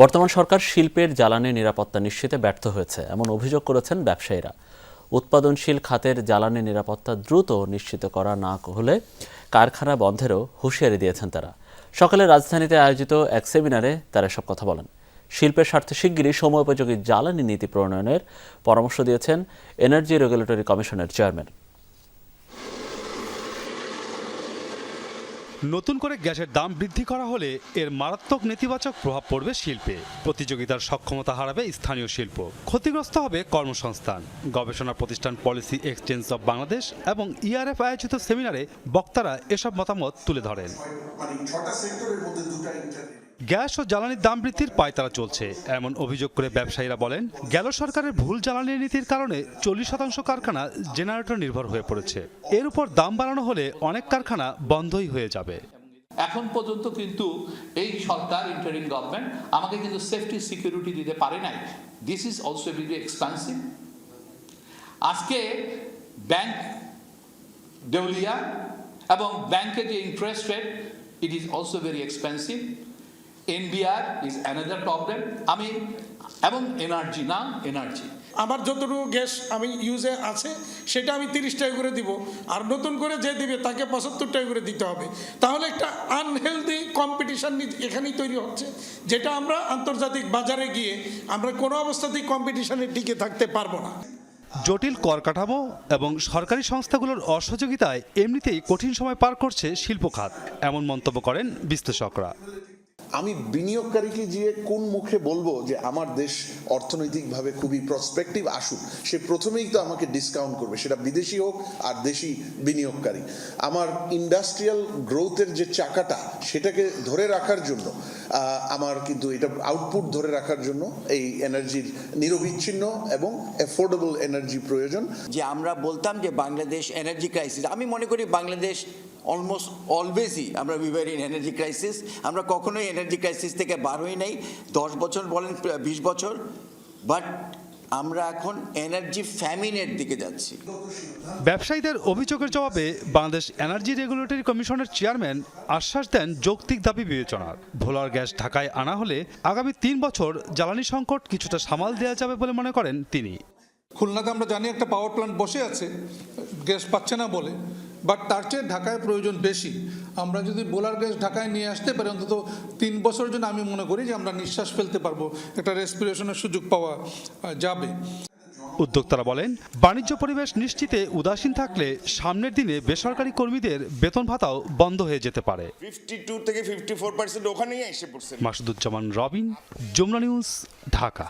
বর্তমান সরকার শিল্পের জ্বালানি নিরাপত্তা নিশ্চিতে ব্যর্থ হয়েছে, এমন অভিযোগ করেছেন ব্যবসায়ীরা। উৎপাদনশীল খাতের জ্বালানি নিরাপত্তা দ্রুত নিশ্চিত করা না হলে কারখানা বন্ধেরও হুঁশিয়ারি দিয়েছেন তারা। সকালে রাজধানীতে আয়োজিত এক সেমিনারে তারা সব কথা বলেন। শিল্পের স্বার্থে শিগগিরই সময়োপযোগী জ্বালানি নীতি প্রণয়নের পরামর্শ দিয়েছেন এনার্জি রেগুলেটরি কমিশনের চেয়ারম্যান। নতুন করে গ্যাসের দাম বৃদ্ধি করা হলে এর মারাত্মক নেতিবাচক প্রভাব পড়বে শিল্পে। প্রতিযোগিতার সক্ষমতা হারাবে স্থানীয় শিল্প। ক্ষতিগ্রস্ত হবে কর্মসংস্থান। গবেষণা প্রতিষ্ঠান পলিসি এক্সচেঞ্জ অব বাংলাদেশ এবং ইআরএফ আয়োজিত সেমিনারে বক্তারা এসব মতামত তুলে ধরেন। গ্যাস ও জ্বালানির দাম বৃদ্ধির পায়তারা চলছে। এমন অভিযোগ করে ব্যবসায়ীরা বলেন, গেল সরকারের ভুল জ্বালানি নীতির কারণে চল্লিশ শতাংশ কারখানা জেনারেটর নির্ভর হয়ে পড়েছে। এর উপর দাম বাড়ানো হলে অনেক কারখানা বন্ধই হয়ে যাবে। এখন পর্যন্ত কিন্তু এই সরকার ইন্টারিম গভর্নমেন্ট আমাকে কিন্তু সেফটি সিকিউরিটি দিতে পারে নাই। This is also very expensive আজকে ব্যাংক দেউলিয়া এবং ব্যাংকের যে interest rate it is also very expensive NBR is another problem আমি এবং এনার্জি না এনার্জি আমার যতটুকু গ্যাস আমি ইউজে আছে সেটা আমি তিরিশ টাকা করে দিব। আর নতুন করে যে দিবে তাকে পঁচাত্তর টাকা করে দিতে হবে। তাহলে একটা আনহেলদি কম্পিটিশন এখানেই তৈরি হচ্ছে যেটা আমরা আন্তর্জাতিক বাজারে গিয়ে আমরা কোনো অবস্থাতেই কম্পিটিশনে টিকে থাকতে পারব না। জটিল কর কাঠামো এবং সরকারি সংস্থাগুলোর অসহযোগিতায় এমনিতেই কঠিন সময় পার করছে শিল্প খাত এমন মন্তব্য করেন বিশ্লেষকরা। আমি বিনিয়োগকারীকে গিয়ে কোন মুখে বলব যে আমার দেশ অর্থনৈতিকভাবে খুবই প্রসপেক্টিভ আসুক, সে প্রথমেই তো আমাকে ডিসকাউন্ট করবে, সেটা বিদেশি হোক আর দেশি বিনিয়োগকারী। আমার ইন্ডাস্ট্রিয়াল গ্রোথের যে চাকাটা, সেটাকে ধরে রাখার জন্য আমার কিন্তু এটা আউটপুট ধরে রাখার জন্য এই এনার্জির নিরবিচ্ছিন্ন এবং অ্যাফোর্ডেবল এনার্জি প্রয়োজন। যে আমরা বলতাম যে বাংলাদেশ এনার্জি ক্রাইসিস আমি মনে করি বাংলাদেশ অলমোস্ট অলওয়েজই আমরা উইভার ইন এনার্জি ক্রাইসিস আমরা কখনোই এনার্জি ক্রাইসিস থেকে বার হই নাই। দশ বছর বলেন বিশ বছর। বাট আমরা এখন এনার্জি ফ্যামিনের দিকে যাচ্ছি। ব্যবসায়ীদের অভিযোগের জবাবে Bangladesh energy regulatory commission chairman আশ্বাস দেন যৌক্তিক দাবি বিবেচনার। ভোলার গ্যাস ঢাকায় আনা হলে আগামী তিন বছর জ্বালানি সংকট কিছুটা সামাল দেওয়া যাবে বলে মনে করেন তিনি। খুলনাতে আমরা জানি একটা পাওয়ার প্ল্যান্ট বসে আছে গ্যাস পাচ্ছে না বলে। বাট তার চেয়ে ঢাকায় প্রয়োজন বেশি। আমরা যদি বোলার গ্যাস ঢাকায় নিয়ে আসতে পারি অন্তত তিন বছরের জন্য আমি মনে করি যে আমরা নিঃশ্বাস ফেলতে পারব একটা রেসপিরেশনের সুযোগ পাওয়া যাবে। উদ্যোক্তারা বলেন বাণিজ্য পরিবেশ নিশ্চিতে উদাসীন থাকলে সামনের দিনে বেসরকারি কর্মীদের বেতন ভাতাও বন্ধ হয়ে যেতে পারে। ফিফটি টু থেকে ওখানেই এসে পড়ছে। মাসুদুজ্জামান রবিন যমুনা নিউজ ঢাকা।